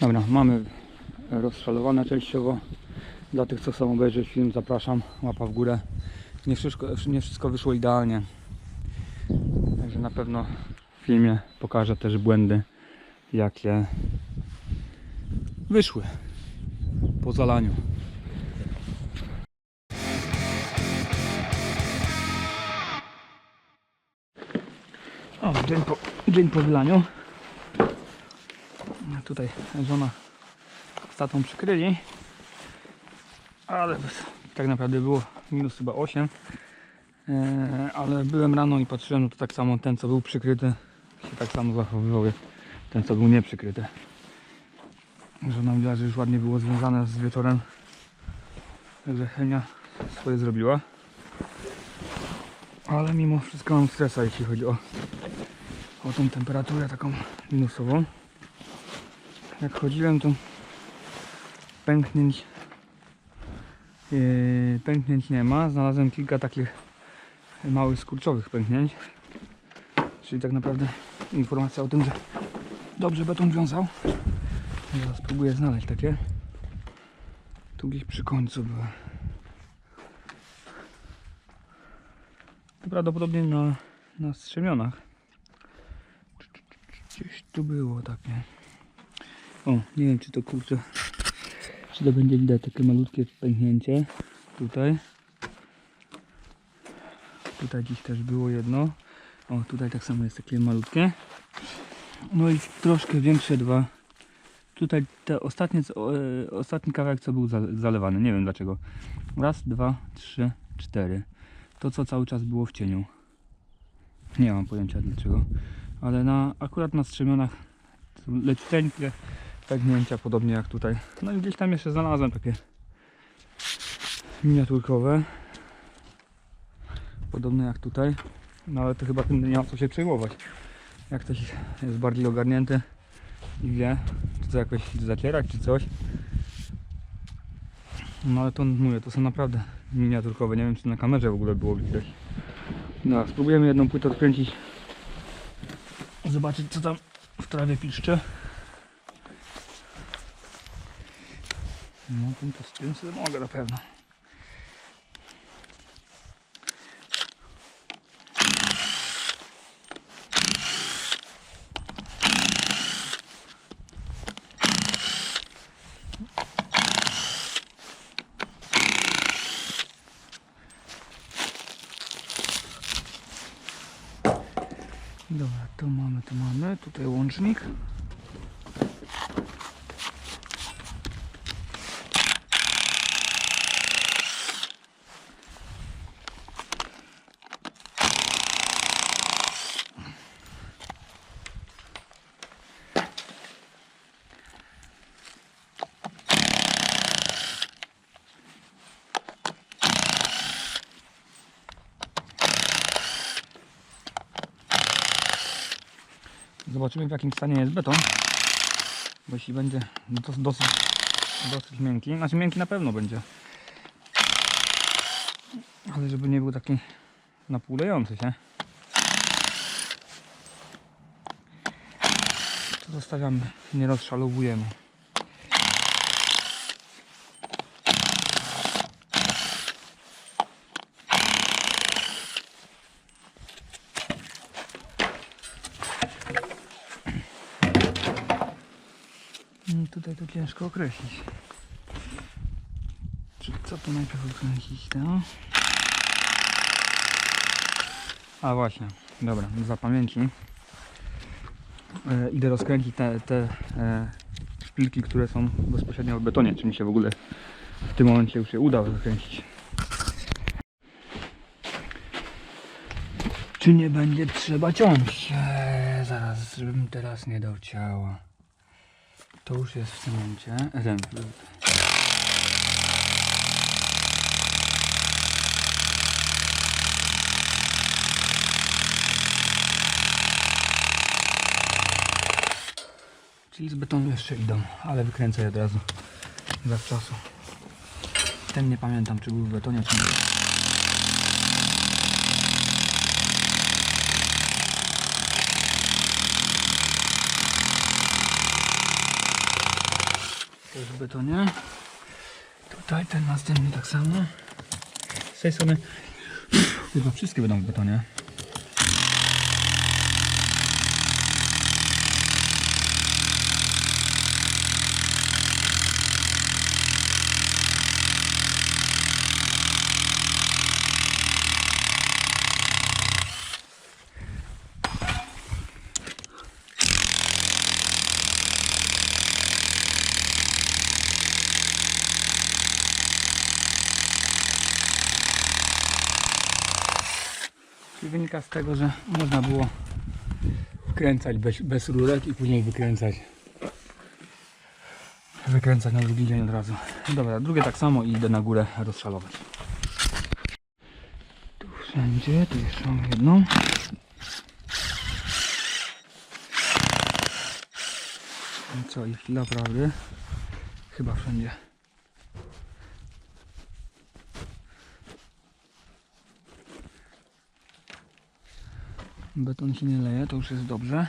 Dobra, mamy rozszalowane częściowo. Dla tych, co chcą obejrzeć film, zapraszam. Łapa w górę. Nie wszystko, nie wszystko wyszło idealnie. Także na pewno w filmie pokażę też błędy, jakie wyszły po zalaniu. O, dzień po, dzień po wylaniu. Tutaj żona z tatą przykryli. Ale tak naprawdę było minus chyba 8. Eee, ale byłem rano i patrzyłem, no to tak samo ten co był przykryty się tak samo zachowywał jak ten co był nieprzykryty. Żona mówiła, że już ładnie było związane z wieczorem. Także Henia swoje zrobiła. Ale mimo wszystko mam stresa jeśli chodzi o, o tą temperaturę taką minusową. Jak chodziłem to pęknięć yy, pęknięć nie ma. Znalazłem kilka takich małych skurczowych pęknięć. Czyli tak naprawdę informacja o tym, że dobrze beton wiązał. Zaraz spróbuję znaleźć takie. Tu gdzieś przy końcu były. Prawdopodobnie na, na strzemionach. Gdzieś tu było takie. O, nie wiem czy to kurczę. Czy to będzie widać takie malutkie pęknięcie. Tutaj. Tutaj dziś też było jedno. O, tutaj tak samo jest takie malutkie. No i troszkę większe dwa. Tutaj te ostatnie, e, ostatni kawałek co był za- zalewany. Nie wiem dlaczego. Raz, dwa, trzy, cztery. To co cały czas było w cieniu. Nie mam pojęcia dlaczego. Ale na, akurat na strzemionach są leciuteńkie pęknięcia, podobnie jak tutaj. No i gdzieś tam jeszcze znalazłem takie miniaturkowe. Podobne jak tutaj. No ale to chyba tym nie ma co się przejmować. Jak ktoś jest bardziej ogarnięty i wie, czy to jakoś zacierać, czy coś. No ale to mówię, to są naprawdę miniaturkowe. Nie wiem, czy na kamerze w ogóle było widać. No, spróbujemy jedną płytę odkręcić. Zobaczyć, co tam w trawie piszczy. No, tym to sobie mogę na pewno. Dobra, to mamy, to mamy. Tutaj łącznik. Zobaczymy w jakim stanie jest beton. Bo jeśli będzie dosyć, dosyć miękki, znaczy miękki na pewno będzie. Ale żeby nie był taki napólejący się. To zostawiamy, nie rozszalowujemy. Tutaj to ciężko określić. Czy co tu najpierw odkręcić, to? A właśnie, dobra, za pamięci. E, idę rozkręcić te, te e, szpilki, które są bezpośrednio w betonie, czy mi się w ogóle w tym momencie już się uda rozkręcić. Czy nie będzie trzeba ciąć? Eee, zaraz, żebym teraz nie dał ciała. To już jest w cemencie. Ten, Czyli z betonu jeszcze idą, ale wykręcę je od razu. Zawczasu. Ten nie pamiętam, czy był w betonie, czy nie. Też betonie. Tutaj ten następny tak samo. Z tej strony chyba wszystkie będą w betonie. Czyli wynika z tego, że można było wkręcać bez, bez rurek i później wykręcać. Wykręcać na drugi dzień od razu. Dobra, drugie tak samo i idę na górę rozszalować. Tu wszędzie, tu jeszcze mam jedną. I co, ich naprawdę? Chyba wszędzie. Beton się nie leje, to już jest dobrze.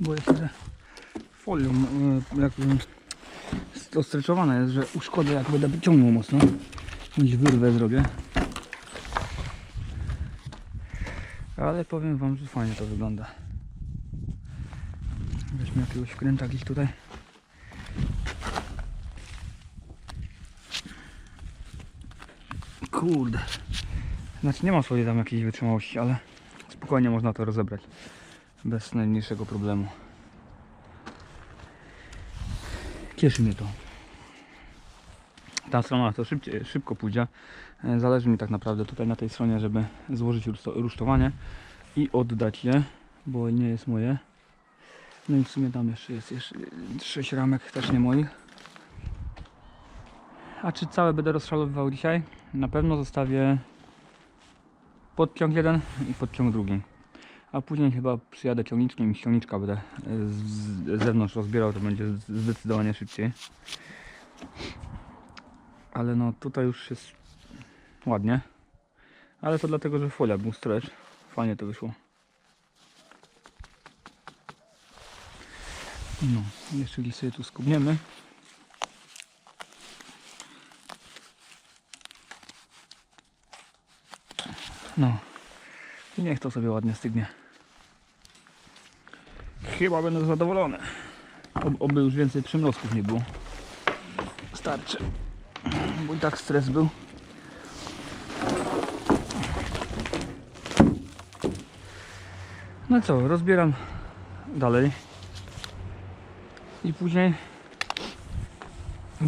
Boję się, folią e, jak ostreczowana jest, że uszkodzę jak będę ciągnął mocno. Gdzieś wyrwę zrobię. Ale powiem wam, że fajnie to wygląda. Weźmy jakiegoś wkręta gdzieś tutaj. Kurde. Znaczy nie ma swojej tam jakiejś wytrzymałości, ale spokojnie można to rozebrać. Bez najmniejszego problemu. Cieszy mnie to. Ta strona to szybciej, szybko pójdzie. E, Zależy mi tak naprawdę tutaj na tej stronie, żeby złożyć ruszto- rusztowanie i oddać je, bo nie jest moje. No i w sumie tam jeszcze jest jeszcze 6 ramek, też nie moich. A czy całe będę rozszalowywał dzisiaj? Na pewno zostawię podciąg jeden i podciąg drugi. A później chyba przyjadę ciągniczkiem i ciągniczka będę e, z zewnątrz rozbierał, to będzie zdecydowanie szybciej. Ale no tutaj już jest ładnie. Ale to dlatego, że folia był stretch. Fajnie to wyszło. No, jeszcze gdzieś sobie tu skubniemy. No. I niech to sobie ładnie stygnie. Chyba będę zadowolony. Ob, oby już więcej przymrozków nie było. Starczy. Bo i tak stres był. No co, rozbieram dalej. I później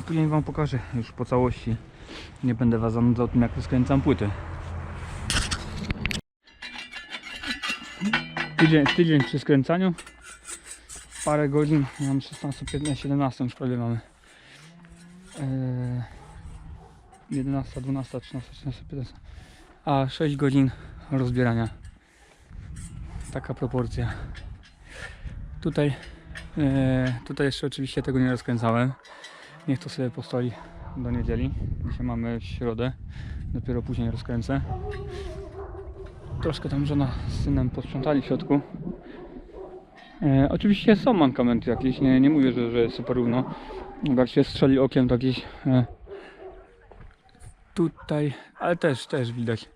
później wam pokażę już po całości. Nie będę was zanudzał tym jak rozkręcam płyty. Tydzień, tydzień przy skręcaniu. Parę godzin. Mam 16, 15, 17 już prawie mamy. Eee, 11, 12, 13, 14, 15. A 6 godzin rozbierania. Taka proporcja. Tutaj, e, tutaj jeszcze oczywiście tego nie rozkręcałem. Niech to sobie postoi do niedzieli. Dzisiaj mamy środę. Dopiero później rozkręcę. Troszkę tam żona z synem posprzątali w środku. E, oczywiście są mankamenty jakieś, nie, nie mówię, że, że jest super równo. Jak się strzeli okiem, to jakieś e, tutaj, ale też, też widać.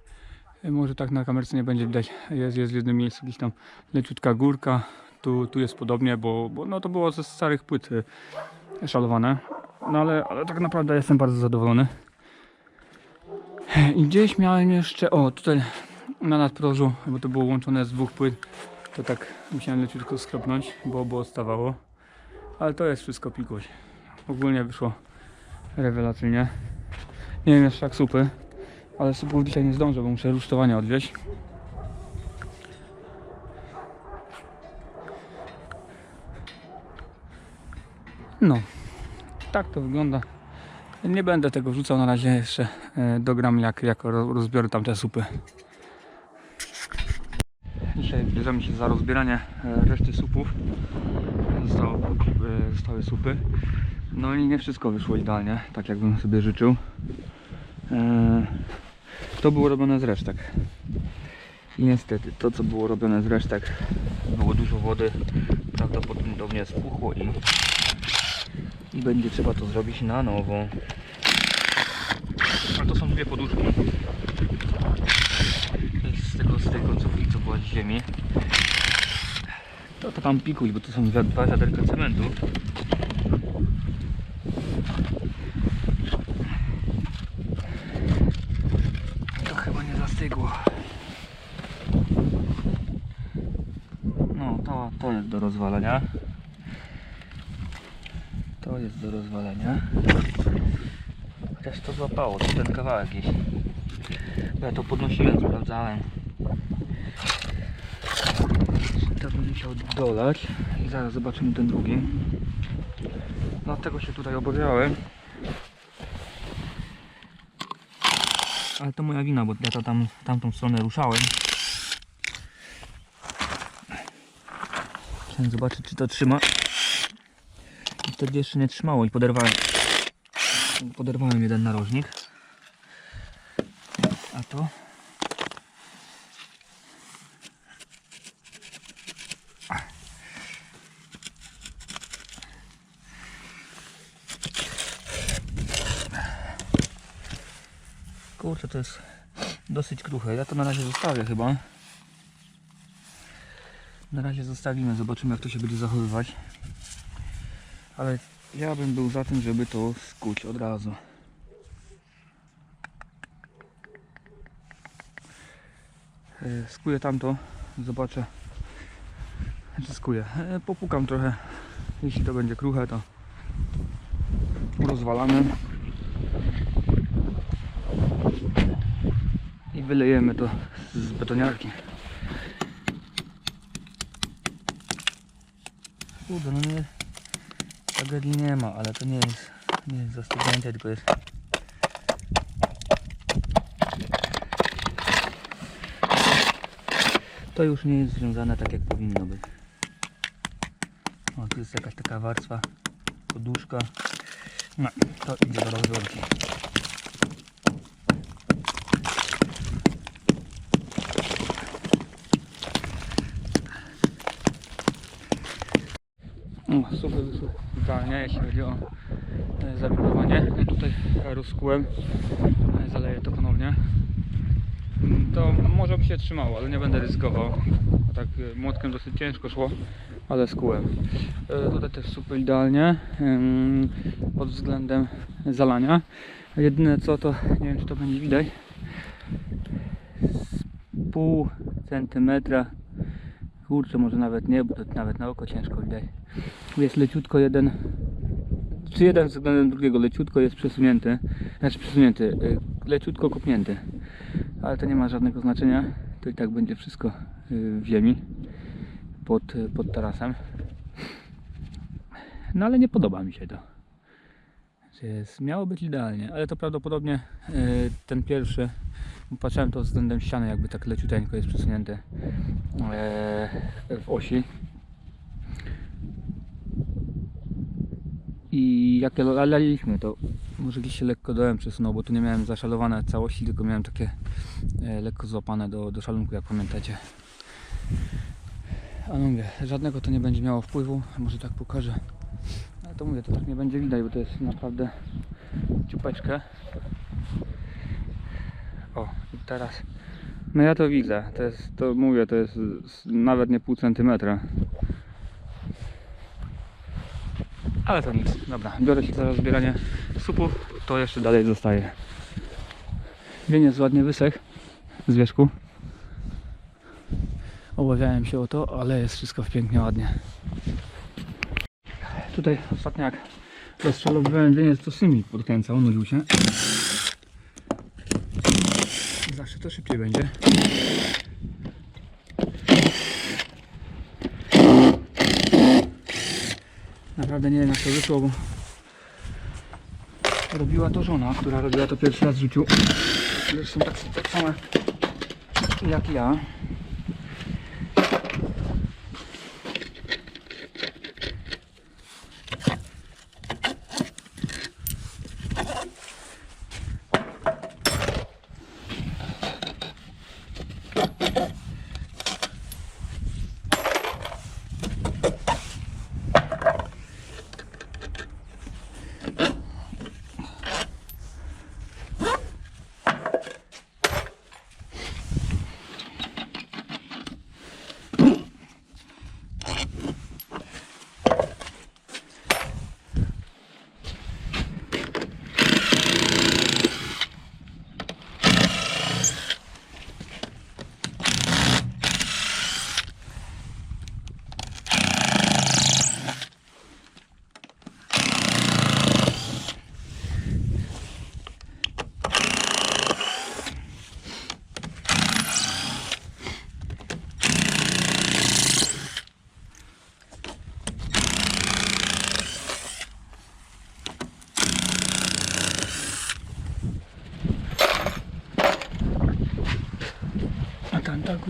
E, może tak na kamerce nie będzie widać. Jest, jest w jednym miejscu gdzieś tam leciutka górka. Tu, tu jest podobnie, bo, bo no to było ze starych płyt e, szalowane. No ale, ale tak naprawdę jestem bardzo zadowolony. E, I gdzieś miałem jeszcze, o tutaj na nadprożu, bo to było łączone z dwóch płyt, to tak musiałem leciutko skropnąć, bo, bo odstawało. Ale to jest wszystko pikuś. Ogólnie wyszło rewelacyjnie. Nie wiem jeszcze jak supy, ale supów dzisiaj nie zdążę, bo muszę rusztowania odwieźć. No, tak to wygląda. Nie będę tego wrzucał na razie jeszcze. e, Dogram jak, jak ro- rozbiorę tamte supy. Dzisiaj bierzemy się za rozbieranie e, reszty supów. Zostało, e, zostały supy. No i nie wszystko wyszło idealnie, tak jakbym sobie życzył. E, to było robione z resztek. I niestety to co było robione z resztek było dużo wody, prawdopodobnie spuchło i, i będzie trzeba to zrobić na nowo. A to są dwie poduszki. To jest z, tego, z tej końcówki co była z ziemi. To, to tam pikuj, bo to są dwa, dwa cementu. To chyba nie zastygło. No, to, to jest do rozwalenia. To jest do rozwalenia. Chociaż to złapało, to ten kawałek gdzieś. Ja to podnosiłem, sprawdzałem. To bym musiał dolać i zaraz zobaczymy ten drugi. Dlatego się tutaj obawiałem. Ale to moja wina, bo ja to tam tamtą stronę ruszałem. Chciałem zobaczyć czy to trzyma. I wtedy jeszcze nie trzymało i poderwałem. Poderwałem jeden narożnik. A to? Kurczę, to jest dosyć kruche. Ja to na razie zostawię chyba. Na razie zostawimy, zobaczymy jak to się będzie zachowywać. Ale ja bym był za tym, żeby to skuć od razu. E, Skuję tamto, zobaczę. Czy skuję. E, Popukam trochę. Jeśli to będzie kruche, to rozwalamy. I wylejemy to z betoniarki. Kurde, no nie, tragedii nie ma, ale to nie jest, nie jest zastygnięte, tylko jest to już nie jest związane tak jak powinno być. O, tu jest jakaś taka warstwa, poduszka. No, to idzie do rozrobki. Super wyszło idealnie, jeśli chodzi o e, zawibrowanie. Ja tutaj rozkułem, e, zaleję to ponownie. Mm, To może by się trzymało, ale nie będę ryzykował. Tak e, młotkiem dosyć ciężko szło, ale skułem. Tutaj też super idealnie pod względem zalania. Jedyne co to, nie wiem czy to będzie widać, z pół centymetra Kurczę, może nawet nie, bo to nawet na oko ciężko widać. Jest leciutko jeden, czy jeden względem drugiego, leciutko jest przesunięty, znaczy przesunięty, y, leciutko kopnięty. Ale to nie ma żadnego znaczenia, to i tak będzie wszystko y, w ziemi, pod, pod tarasem. No ale nie podoba mi się to. Jest, miało być idealnie, ale to prawdopodobnie y, ten pierwszy, patrzyłem to względem ściany, jakby tak leciuteńko jest przesunięty w osi. I jak laliliśmy, to może gdzieś się lekko dołem przesunął, bo tu nie miałem zaszalowane całości, tylko miałem takie e, lekko złapane do, do szalunku, jak pamiętacie. A no mówię, żadnego to nie będzie miało wpływu, może tak pokażę. Ale to mówię, to tak nie będzie widać, bo to jest naprawdę ciupeczkę. O, i teraz no ja to widzę, to jest, to mówię, to jest nawet nie pół centymetra. Ale to nic, dobra, biorę się za zbieranie supów, to jeszcze dalej zostaje. Wieniec ładnie wysech z wierzchu. Obawiałem się o to, ale jest wszystko w pięknie ładnie. Tutaj ostatnio jak rozczalowywałem wieniec, to symi podkręcał, nudził się. Zawsze to szybciej będzie. Naprawdę nie wiem jak to wyszło, bo robiła to żona, która robiła to pierwszy raz w życiu. Zresztą tak, tak same jak ja.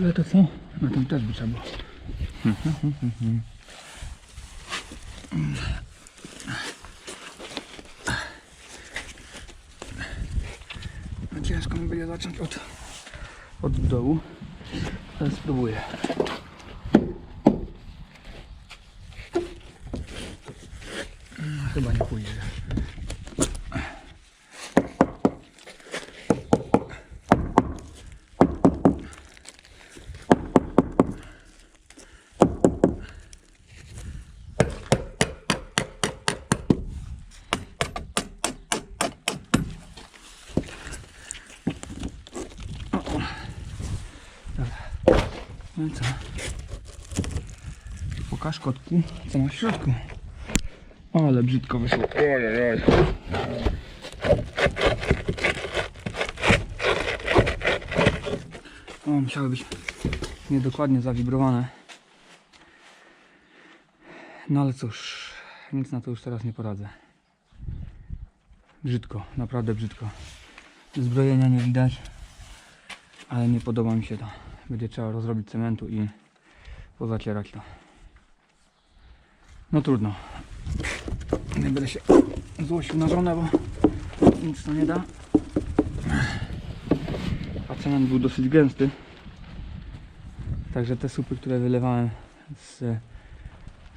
Ale to co? No tam też by trzeba było. No ciężko mi będzie zacząć od, od dołu, ale spróbuję. No, Chyba nie pójdzie. No i co? Pokaż kotku, co ma w środku. Ale brzydko wyszło. Ojej. O, musiały być niedokładnie zawibrowane. No ale cóż, nic na to już teraz nie poradzę. Brzydko, naprawdę brzydko. Zbrojenia nie widać, ale nie podoba mi się to. Będzie trzeba rozrobić cementu i pozacierać to. No trudno. Nie będę się złościł na żonę, bo nic to nie da. A cement był dosyć gęsty. Także te supy, które wylewałem z,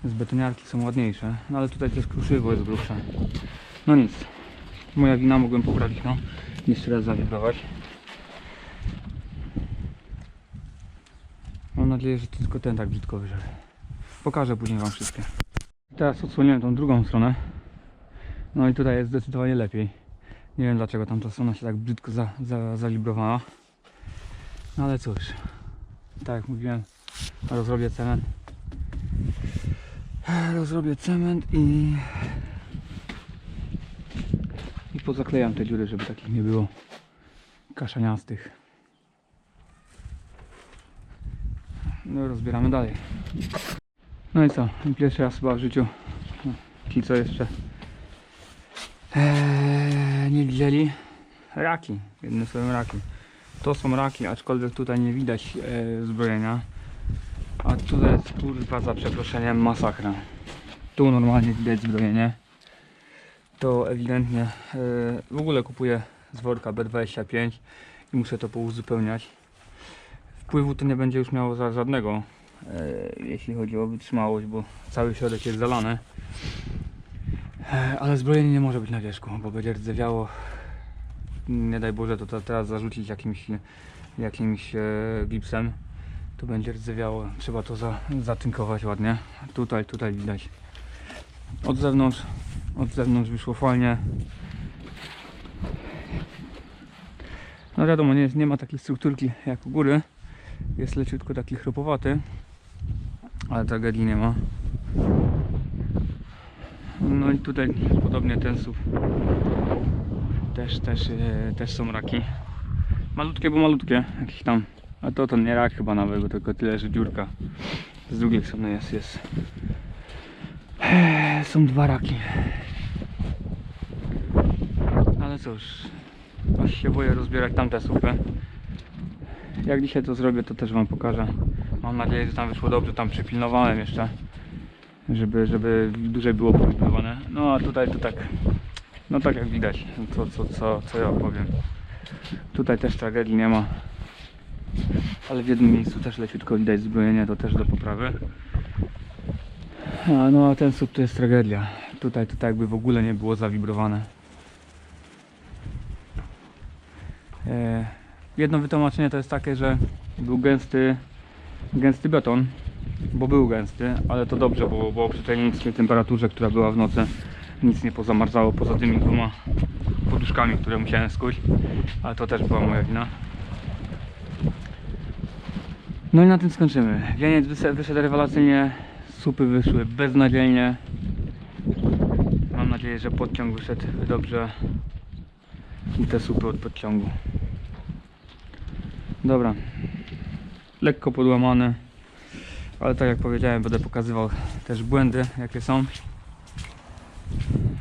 z betoniarki są ładniejsze. No ale tutaj też kruszywo jest grubsze. No nic. Moja wina mogłem poprawić, no. Jeszcze raz zawibrować. Mam nadzieję, że tylko ten tak brzydko wyszedł. Pokażę później Wam wszystkie. Teraz odsłoniłem tą drugą stronę. No i tutaj jest zdecydowanie lepiej. Nie wiem dlaczego tamta strona się tak brzydko za, za, zalibrowała. No ale cóż. Tak jak mówiłem, rozrobię cement. Rozrobię cement i... I pozaklejam te dziury, żeby takich nie było kaszaniastych. No rozbieramy dalej. No i co? Pierwszy raz chyba w życiu ci co jeszcze eee, nie widzieli raki. Jedne są raki. To są raki, aczkolwiek tutaj nie widać e, zbrojenia. A tutaj jest kurwa za przeproszeniem masakra. Tu normalnie widać zbrojenie. To ewidentnie e, w ogóle kupuję z worka B25 i muszę to pouzupełniać wpływu to nie będzie już miało za żadnego, jeśli chodzi o wytrzymałość, bo cały środek jest zalany. E, ale zbrojenie nie może być na wierzchu, bo będzie rdzewiało. Nie daj Boże to, to teraz zarzucić jakimś, jakimś e, gipsem. To będzie rdzewiało. Trzeba to za, zatynkować ładnie. Tutaj, tutaj widać. Od zewnątrz, od zewnątrz wyszło fajnie. No wiadomo, nie, nie ma takiej strukturki jak u góry. Jest leciutko taki chropowaty, ale tragedii nie ma. No i tutaj podobnie ten SUV też, też, e, też są raki. Malutkie, bo malutkie, jakieś tam. A to to nie rak chyba nawet, bo tylko tyle, że dziurka. Z drugiej strony jest, jest. Eee, Są dwa raki. Ale cóż, aż się boję rozbierać tamte supy. Jak dzisiaj to zrobię, to też Wam pokażę. Mam nadzieję, że tam wyszło dobrze. Tam przypilnowałem jeszcze, żeby, żeby dłużej było przypilnowane. No a tutaj to tak, no tak jak widać, co, co, co, co ja opowiem. Tutaj też tragedii nie ma. Ale w jednym miejscu też leciutko widać zbrojenie, to też do poprawy. A, no a ten słup to jest tragedia. Tutaj to tak jakby w ogóle nie było zawibrowane. E, Jedno wytłumaczenie to jest takie, że był gęsty, gęsty beton, bo był gęsty, ale to dobrze, bo, bo przy tej niskiej temperaturze, która była w nocy, nic nie pozamarzało poza tymi dwoma poduszkami, które musiałem skuć, ale to też była moja wina. No i na tym skończymy. Wieniec wyszedł rewelacyjnie, supy wyszły beznadziejnie. Mam nadzieję, że podciąg wyszedł dobrze i te supy od podciągu. Dobra. Lekko podłamane. Ale tak jak powiedziałem, będę pokazywał też błędy, jakie są.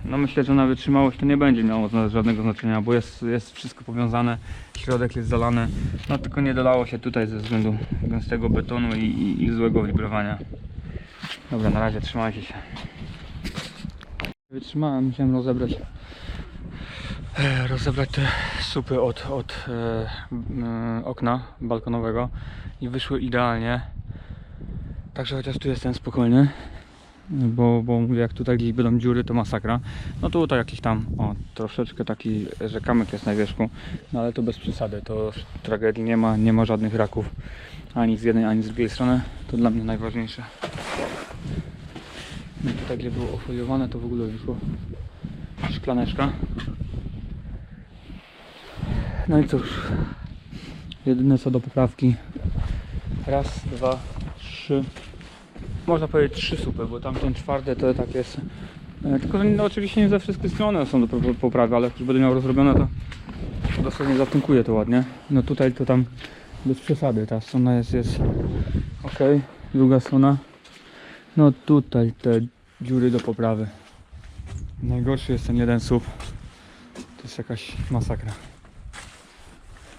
No myślę, że na wytrzymałość to nie będzie miało żadnego znaczenia, bo jest, jest wszystko powiązane. środek jest zalany. No tylko nie dolało się tutaj ze względu gęstego betonu i, i, i złego wibrowania. Dobra, na razie trzymajcie się. Wytrzymałem, musiałem rozebrać rozebrać te supy od, od e, e, okna balkonowego i wyszły idealnie. Także chociaż tu jestem spokojny, bo, bo mówię, jak tutaj gdzieś będą dziury, to masakra. No tutaj jakiś tam, o, troszeczkę taki, że kamyk jest na wierzchu, no ale to bez przesady, to tragedii nie ma, nie ma żadnych raków ani z jednej, ani z drugiej strony. To dla mnie najważniejsze. No tutaj gdzie było ofoliowane, to w ogóle wyszło szklaneczka. No i cóż, jedyne co do poprawki. Raz, dwa, trzy. Można powiedzieć trzy supy, bo tamten czwarty to tak jest. e, Tylko no, oczywiście nie ze wszystkie strony są do po- poprawy, ale jak już będę miał rozrobione to dosłownie zatunkuję to ładnie. No tutaj to tam bez przesady, ta strona jest, jest ok, druga strona. No tutaj te dziury do poprawy. Najgorszy jest ten jeden słup. To jest jakaś masakra.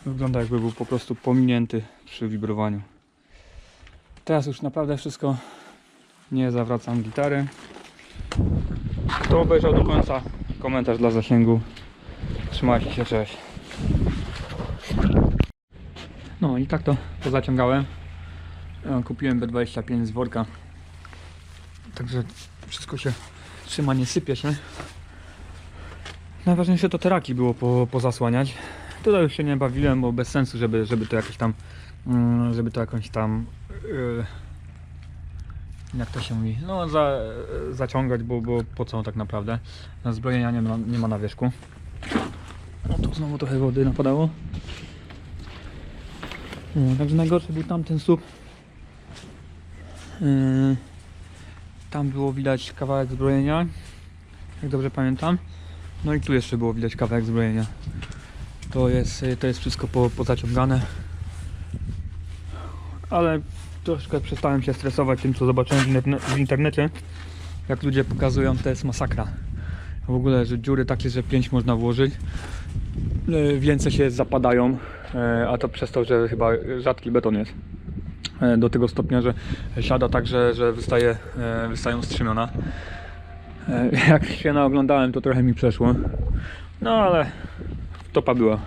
Wygląda jakby był po prostu pominięty przy wibrowaniu. Teraz już naprawdę wszystko. Nie zawracam gitary. Kto obejrzał do końca, komentarz dla zasięgu. Trzymajcie się, cześć. No i tak to pozaciągałem. E, Kupiłem B25 z worka. Także wszystko się trzyma, nie sypie się. Najważniejsze to te raki było po, pozasłaniać. Tutaj już się nie bawiłem, bo bez sensu, żeby, żeby to jakieś tam, mm, żeby to jakąś tam, yy, jak to się mówi, no za, zaciągać, bo, bo po co tak naprawdę. Zbrojenia nie ma, nie ma na wierzchu. No tu znowu trochę wody napadało. No, także najgorszy był tamten słup. Yy, tam było widać kawałek zbrojenia, jak dobrze pamiętam. No i tu jeszcze było widać kawałek zbrojenia. To jest, to jest wszystko po, pozaciągane. Ale troszkę przestałem się stresować tym, co zobaczyłem w, interne- w internecie. Jak ludzie pokazują, to jest masakra. W ogóle, że dziury takie, że 5 można włożyć. E, Więcej się zapadają, e, a to przez to, że chyba rzadki beton jest. Do tego stopnia, że siada tak, że, że wystaje, wystają strzemiona. Jak się naoglądałem, to trochę mi przeszło. No ale stopa była.